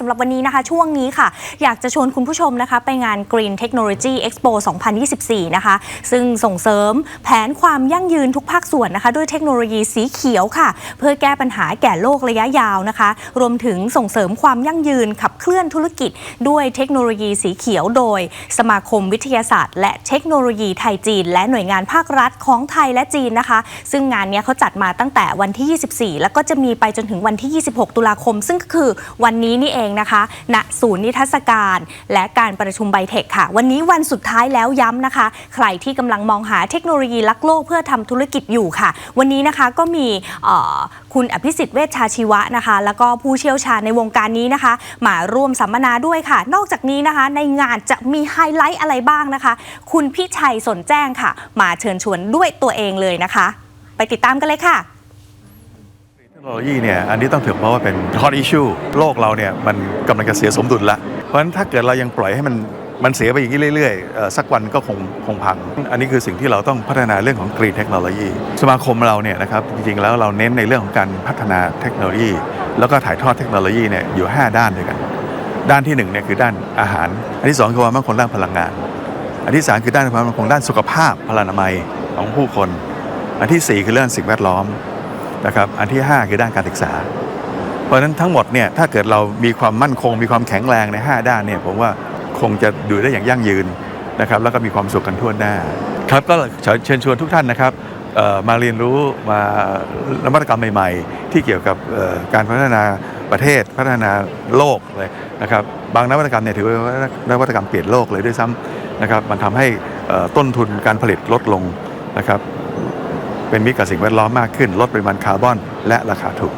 สำหรับวันนี้นะคะ ช่วงนี้ค่ะ อยากจะชวนคุณผู้ชมนะคะ ไปงาน Green Technology Expo 2024 นะคะ ซึ่งส่งเสริมแผนความยั่งยืนทุกภาคส่วนนะคะ ด้วยเทคโนโลยีสีเขียวค่ะ เพื่อแก้ปัญหาแก่โลกระยะยาวนะคะ รวมถึงส่งเสริมความยั่งยืนขับเคลื่อนธุรกิจ ด้วยเทคโนโลยีสีเขียวโดย สมาคมวิทยาศาสตร์ และเทคโนโลยีไทยจีน และหน่วยงานภาครัฐของไทยและจีนนะคะ ซึ่งงานเนี้ยเขาจัดมาตั้งแต่วันที่ 24 แล้วก็จะมีไปจนถึงวันที่ 26 ตุลาคม ซึ่งก็คือวันนี้นี่เองนะคะณศูนย์นิทรรศการ และการประชุมไบเทคค่ะ วันนี้วันสุดท้ายแล้วย้ำนะคะ ใครที่กำลังมองหาเทคโนโลยีลักโลกเพื่อทำธุรกิจอยู่ค่ะ วันนี้นะคะก็มีคุณอภิสิทธิ์เวชชาชีวะนะคะ แล้วก็ผู้เชี่ยวชาญในวงการนี้นะคะ มาร่วมสัมมนาด้วยค่ะ นอกจากนี้นะคะ ในงานจะมีไฮไลท์อะไรบ้างนะคะ คุณพิชัยสนแจ้งค่ะ มาเชิญชวนด้วยตัวเองเลยนะคะ ไปติดตามกันเลยค่ะ โนโลยีเนี่ยอันนี้ต้องถือว่าเป็น hot issue โลกเราเนี่ยมันกำลังจะเสียสมดุลละ เพราะฉะนั้นถ้าเกิดเรายังปล่อยให้มันมันเสียไปอย่างนี้เรื่อยๆ สักวันก็คงคงพัง อันนี้คือสิ่งที่เราต้องพัฒนาเรื่องของ green technology สมาคมเราเนี่ยนะครับจริงๆแล้วเราเน้นในเรื่องของการพัฒนาเทคโนโลยี แล้วก็ถ่ายทอดเทคโนโลยีเนี่ยอยู่ 5 ด้านด้วยกัน ด้านที่1เนี่ยคือด้านอาหาร อันที่ 2 คือความมั่นคงด้านพลังงาน อันที่ 3 คือด้านความมั่นคงด้านสุขภาพพลานามัยของผู้คน อันทีสี่4 คือเรื่องสิ่งแวดล้อม นะครับอันที่ 5 คือด้านการศึกษา เพราะฉะนั้นทั้งหมดเนี่ยถ้าเกิดเรามีความมั่นคง มีความแข็งแรงใน 5 ด้านเนี่ยผมว่าคงจะดูได้อย่างยั่งยืนนะครับแล้วก็มีความสุขกันทั่วหน้าครับก็เชิญชวนทุกท่านนะครับมาเรียนรู้มานวัตกรรมใหม่ๆ ที่เกี่ยวกับการพัฒนาประเทศพัฒนาโลกเลยนะครับบางนวัตกรรมเนี่ยถือว่านวัตกรรมเปลี่ยนโลกเลยด้วยซ้ำนะครับมันทำให้ต้นทุนการผลิตลดลงนะครับ เป็นมิตรกับสิ่งแวดล้อมมากขึ้น ลดปริมาณคาร์บอน และราคาถูก